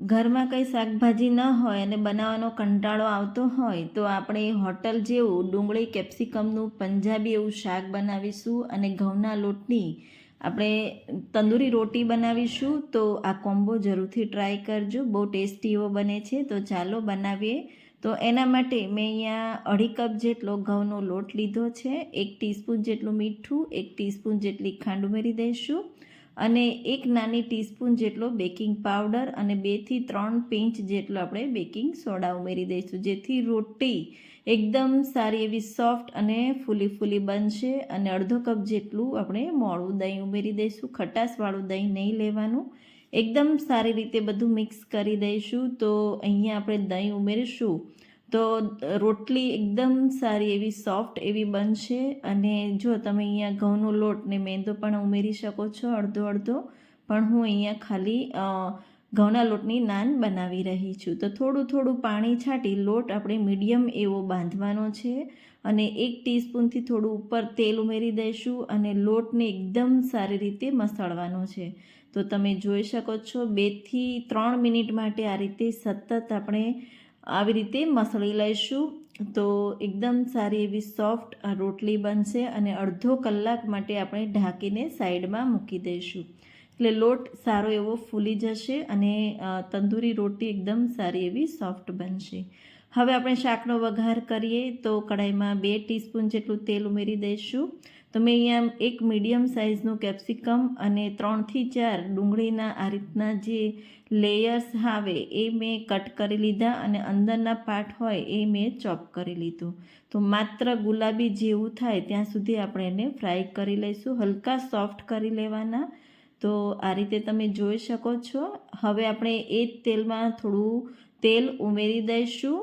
ઘરમાં કંઈ શાકભાજી ન હોય અને બનાવવાનો કંટાળો આવતો હોય, તો આપણે હોટલ જેવું ડુંગળી, કેપ્સિકમનું, પંજાબી એવું શાક બનાવીશું અને ઘઉંના લોટની આપણે તંદૂરી રોટી બનાવીશું, તો આ કોમ્બો જરૂરથી ટ્રાય કરજો. બહુ ટેસ્ટી એવો બને છે, તો ચાલો બનાવીએ. તો એના માટે મેં અહીંયા અઢી કપ જેટલો ઘઉંનો લોટ લીધો છે, એક ટીસ્પૂન જેટલું મીઠું, એક ટીસ્પૂન જેટલી ખાંડ ઉમેરી દઈશું. અને એક નાની ટીસ્પૂન જેટલો બેકિંગ પાવડર અને બેથી ત્રણ પિંચ જેટલો આપણે બેકિંગ સોડા ઉમેરી દઈશું. જેથી રોટી એકદમ સારી એવી સોફ્ટ અને ફૂલી ફૂલી બનશે અને અડધો કપ જેટલું આપણે મોળું દહીં ઉમેરી દઈશું. ખટાશવાળું દહીં નહીં લેવાનું. એકદમ સારી રીતે બધું મિક્સ કરી દઈશું. તો અહીંયા આપણે દહીં ઉમેરીશું. તો રોટલી એકદમ સારી એવી સોફ્ટ એવી બનશે અને જો તમે અહીંયા ઘઉંનો લોટ ને મેંદો પણ ઉમેરી શકો છો અડધો અડધો, પણ હું અહીંયા ખાલી ઘઉંના લોટની નાન બનાવી રહી છું. તો થોડું થોડું પાણી છાંટી લોટ આપણે મીડિયમ એવો બાંધવાનો છે અને એક ટીસ્પૂનથી થોડું ઉપર તેલ ઉમેરી દઈશું અને લોટને એકદમ સારી રીતે મસળવાનો છે. તો તમે જોઈ શકો છો બેથી ત્રણ મિનિટ માટે આ રીતે સતત આપણે આવી રીતે મસળી લઈશું. તો એકદમ સારી એવી સોફ્ટ રોટલી બનશે અને અડધો કલાક માટે આપણે ઢાંકીને સાઈડમાં મૂકી દઈશું. એટલે લોટ સારો એવો ફૂલી જશે અને તંદૂરી રોટી એકદમ સારી એવી સોફ્ટ બનશે. હવે આપણે શાકનો વઘાર કરીએ તો કઢાઈમાં બે ટીસ્પૂન જેટલું તેલ ઉમેરી દઈશું. તો મેં અહીંયા એક મીડિયમ સાઇઝનું કેપ્સિકમ અને ત્રણથી ચાર ડુંગળીના આ રીતના જે લેયર્સ આવે એ મેં કટ કરી લીધા અને અંદરના પાર્ટ હોય એ મેં ચોપ કરી લીધું. તો માત્ર ગુલાબી જેવું થાય ત્યાં સુધી આપણે એને ફ્રાય કરી લઈશું, હલકા સોફ્ટ કરી લેવાના. તો આ રીતે તમે જોઈ શકો છો. હવે આપણે એ જ તેલમાં થોડું તેલ ઉમેરી દઈશું.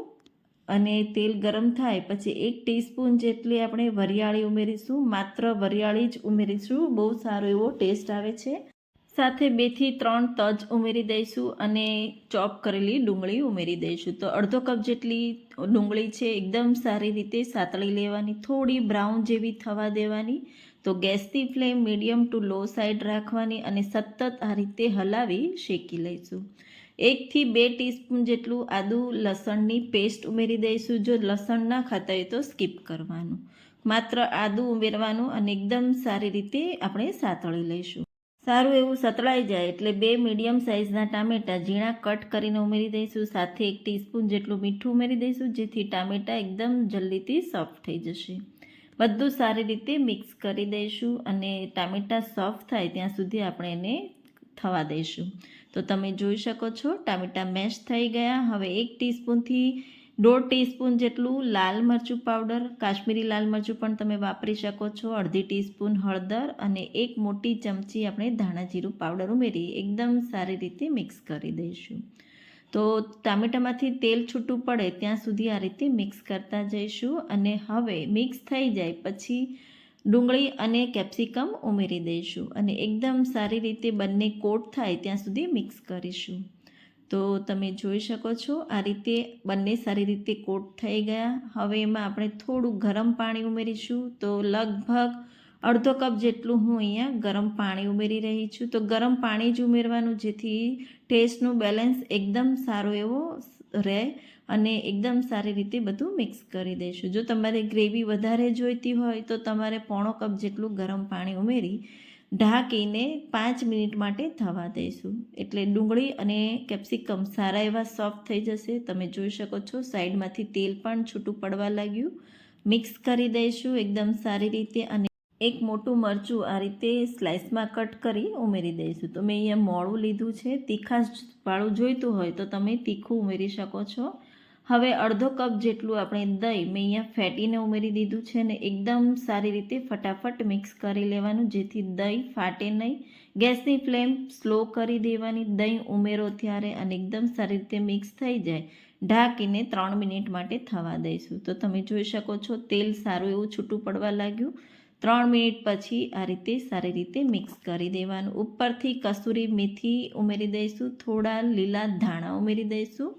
અને તેલ ગરમ થાય, પછી એક ટીસ્પૂન જેટલી આપણે વરિયાળી ઉમેરીશું, માત્ર વરિયાળી જ ઉમેરીશું, બહુ સારો એવો ટેસ્ટ આવે છે. સાથે બેથી ત્રણ તજ ઉમેરી દઈશું અને ચોપ કરેલી ડુંગળી ઉમેરી દઈશું. તો અડધો કપ જેટલી ડુંગળી છે, એકદમ સારી રીતે સાતળી લેવાની, થોડી બ્રાઉન જેવી થવા દેવાની. તો ગેસની flame medium to low side રાખવાની અને સતત આ રીતે હલાવી શેકી લઈશું. એકથી બે ટીસ્પૂન જેટલું આદુ લસણની પેસ્ટ ઉમેરી દઈશું. જો લસણ ના ખાતા હોય તો સ્કીપ કરવાનું. માત્ર આદુ ઉમેરવાનું અને એકદમ સારી રીતે આપણે સાતળી લઈશું. સારું એવું સતળાઈ જાય એટલે બે મીડિયમ સાઇઝના ટામેટાં ઝીણા કટ કરીને ઉમેરી દઈશું. સાથે એક ટીસ્પૂન જેટલું મીઠું ઉમેરી દઈશું, જેથી ટામેટાં એકદમ જલ્દીથી સોફ્ટ થઈ જશે. બધું સારી રીતે મિક્સ કરી દઈશું અને ટામેટાં સોફ્ટ થાય ત્યાં સુધી આપણે એને થવા દઈશું. તો તમે જોઈ શકો છો, ટામેટાં મેશ થઈ ગયા. હવે એક ટીસ્પૂનથી દોઢ ટીસ્પૂન જેટલું લાલ મરચું પાવડર, કાશ્મીરી લાલ મરચું પણ તમે વાપરી શકો છો. અડધી ટીસ્પૂન હળદર અને એક મોટી ચમચી આપણે ધાણા જીરું પાવડર ઉમેરી એકદમ સારી રીતે મિક્સ કરી દઈશું. તો ટામેટામાંથી તેલ છૂટું પડે ત્યાં સુધી આ રીતે મિક્સ કરતા જઈશું અને હવે મિક્સ થઈ જાય પછી ડુંગળી અને કેપ્સિકમ ઉમેરી દઈશું અને એકદમ સારી રીતે બંને કોટ થાય ત્યાં સુધી મિક્સ કરીશું. તો તમે જોઈ શકો છો, આ રીતે બંને સારી રીતે કોટ થઈ ગયા. હવે એમાં આપણે થોડું ગરમ પાણી ઉમેરીશું. તો લગભગ અડધો કપ જેટલું હું અહીંયા ગરમ પાણી ઉમેરી રહી છું. તો ગરમ પાણી જ ઉમેરવાનું જેથી ટેસ્ટનું બેલેન્સ એકદમ સારો એવો રહે. અને એકદમ સારી રીતે બધું મિક્સ કરી દઈશું જો તમારે ગ્રેવી વધારે જોઈતી હોય તો તમારે પોણો કપ જેટલું ગરમ પાણી ઉમેરી ઢાંકીને પાંચ મિનિટ માટે થવા દઈશું. એટલે ડુંગળી અને કેપ્સિકમ સારા એવા સોફ્ટ થઈ જશે. તમે જોઈ શકો છો સાઈડમાંથી તેલ પણ છૂટું પડવા લાગ્યું. મિક્સ કરી દઈશું એકદમ સારી રીતે અને એક મોટું મરચું આ રીતે સ્લાઇસમાં કટ કરી ઉમેરી દઈશું. તો મેં અહીંયા મોળું લીધું છે. તીખાશ વાળું જોઈતું હોય તો તમે તીખું ઉમેરી શકો છો. હવે અડધો કપ જેટલું આપણે દહીં મેં અહીંયા ફેટીને ઉમેરી દીધું છે ને એકદમ સારી રીતે ફટાફટ મિક્સ કરી લેવાનું, જેથી દહીં ફાટે નહીં. ગેસની ફ્લેમ સ્લો કરી દેવાની, દહીં ઉમેરો ત્યારે અને એકદમ સારી રીતે મિક્સ થઈ જાય. ઢાંકીને ત્રણ મિનિટ માટે થવા દઈશું. તો તમે જોઈ શકો છો, તેલ સારું એવું છૂટું પડવા લાગ્યું. ત્રણ મિનિટ પછી આ રીતે સારી રીતે મિક્સ કરી દેવાનું. ઉપરથી કસૂરી મેથી ઉમેરી દઈશું, થોડા લીલા ધાણા ઉમેરી દઈશું.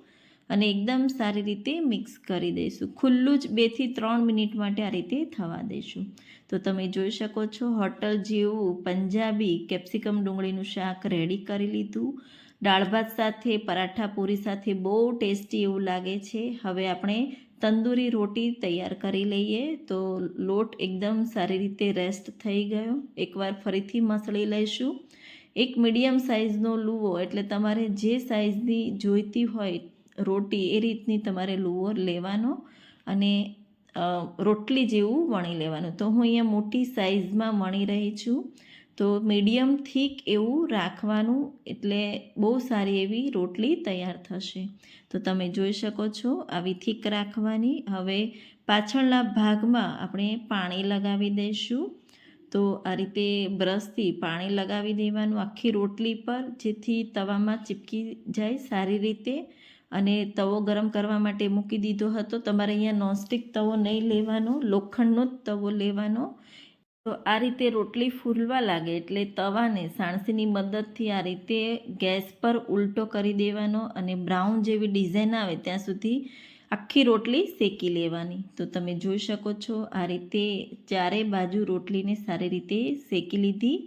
અને એકદમ સારી રીતે મિક્સ કરી દઈશું. ખુલ્લું જ બેથી ત્રણ મિનિટ માટે આ રીતે થવા દઈશું. તો તમે જોઈ શકો છો, હોટલ જેવું પંજાબી કેપ્સિકમ ડુંગળીનું શાક રેડી કરી લીધું. દાળ ભાત સાથે, પરાઠા પૂરી સાથે બહુ ટેસ્ટી એવું લાગે છે. હવે આપણે તંદૂરી રોટી તૈયાર કરી લઈએ. તો લોટ એકદમ સારી રીતે રેસ્ટ થઈ ગયો. એકવાર ફરીથી મસળી લઈશું. એક મીડિયમ સાઇઝનો લુવો, એટલે તમારે જે સાઇઝની જોઈતી હોય રોટી એ રીતની તમારે લુવો લેવાનો અને રોટલી જેવું વણી લેવાનું. તો હું અહીંયા મોટી સાઇઝમાં વણી રહી છું. તો મીડિયમ થીક એવું રાખવાનું એટલે બહુ સારી એવી રોટલી તૈયાર થશે. તો તમે જોઈ શકો છો આવી થીક રાખવાની. હવે પાછળના ભાગમાં આપણે પાણી લગાવી દઈશું. તો આ રીતે બ્રશથી પાણી લગાવી દેવાનું આખી રોટલી પર, જેથી તવામાં ચીપકી જાય સારી રીતે. અને તવો ગરમ કરવા માટે મૂકી દીધો હતો. તમારે અહીંયા નોનસ્ટિક તવો નહીં લેવાનો, લોખંડનો જ તવો લેવાનો. તો આ રીતે રોટલી ફૂલવા લાગે એટલે તવાને સાણસીની મદદથી આ રીતે ગેસ પર ઉલટો કરી દેવાનો અને બ્રાઉન જેવી ડિઝાઇન આવે ત્યાં સુધી આખી રોટલી શેકી લેવાની. તો તમે જોઈ શકો છો આ રીતે ચારે બાજુ રોટલીને સારી રીતે શેકી લીધી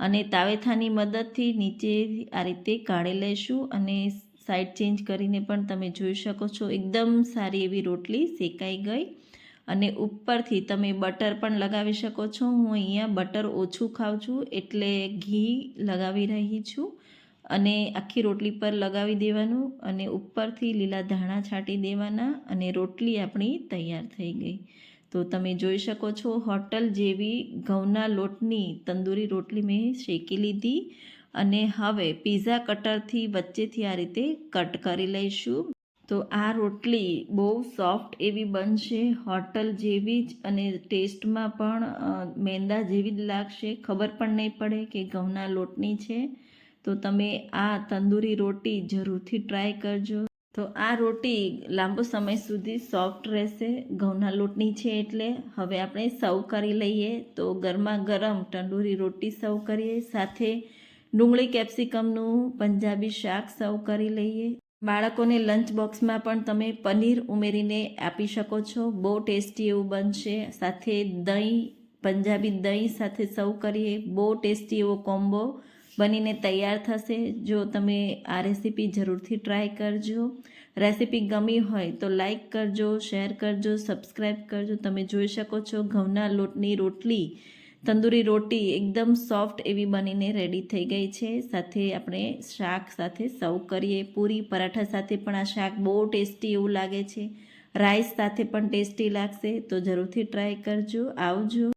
અને તાવેથાની મદદથી નીચે આ રીતે કાઢી લઈશું અને સાઈડ ચેન્જ કરીને પણ તમે જોઈ શકો છો. એકદમ સારી એવી રોટલી શેકાઈ ગઈ. અને ઉપરથી તમે બટર પણ લગાવી શકો છો. હું અહીંયા બટર ઓછું ખાઉં છું, એટલે ઘી લગાવી રહી છું. અને આખી રોટલી પર લગાવી દેવાનું અને ઉપરથી લીલા ધાણા છાંટી દેવાના અને રોટલી આપણી તૈયાર થઈ ગઈ. તો તમે જોઈ શકો છો, હોટલ જેવી ઘઉંના લોટની તંદૂરી રોટલી મેં શેકી લીધી. અને હવે પીઝા કટરથી વચ્ચેથી આ રીતે કટ કરી લઈશું. તો આ રોટલી બહુ સોફ્ટ એવી બનશે, હોટલ જેવી જ અને ટેસ્ટમાં પણ મેંદા જેવી જ લાગશે. ખબર પણ નહીં પડે કે ઘઉંના લોટની છે. તો તમે આ તંદૂરી રોટી જરૂરથી ટ્રાય કરજો. તો આ રોટી લાંબો સમય સુધી સોફ્ટ રહેશે. ઘઉંના લોટની છે એટલે હવે આપણે સર્વ કરી લઈએ. તો ગરમા ગરમ તંદૂરી રોટી સર્વ કરીએ. સાથે ડુંગળી કેપ્સિકમનું પંજાબી શાક સર્વ કરી લઈએ. બાળકોને લંચ બોક્સમાં પણ તમે પનીર ઉમેરીને આપી શકો છો. બહુ ટેસ્ટી એવું બનશે. સાથે દહીં, પંજાબી દહીં સાથે સર્વ કરીએ. બહુ ટેસ્ટી એવો કોમ્બો બનીને તૈયાર થશે. જો તમે આ રેસીપી જરૂરથી ટ્રાય કરજો. રેસીપી ગમી હોય તો લાઈક કરજો, શેર કરજો, સબસ્ક્રાઈબ કરજો. તમે જોઈ શકો છો ઘઉંના લોટની રોટલી તંદૂરી રોટી એકદમ સોફ્ટ એવી બનીને રેડી થઈ ગઈ છે. સાથે આપણે શાક સાથે સર્વ કરીએ. પૂરી, પરાઠા સાથે પણ આ શાક બહુ ટેસ્ટી એવું લાગે છે. રાઈસ સાથે પણ ટેસ્ટી લાગશે. તો જરૂરથી ટ્રાય કરજો. આવજો.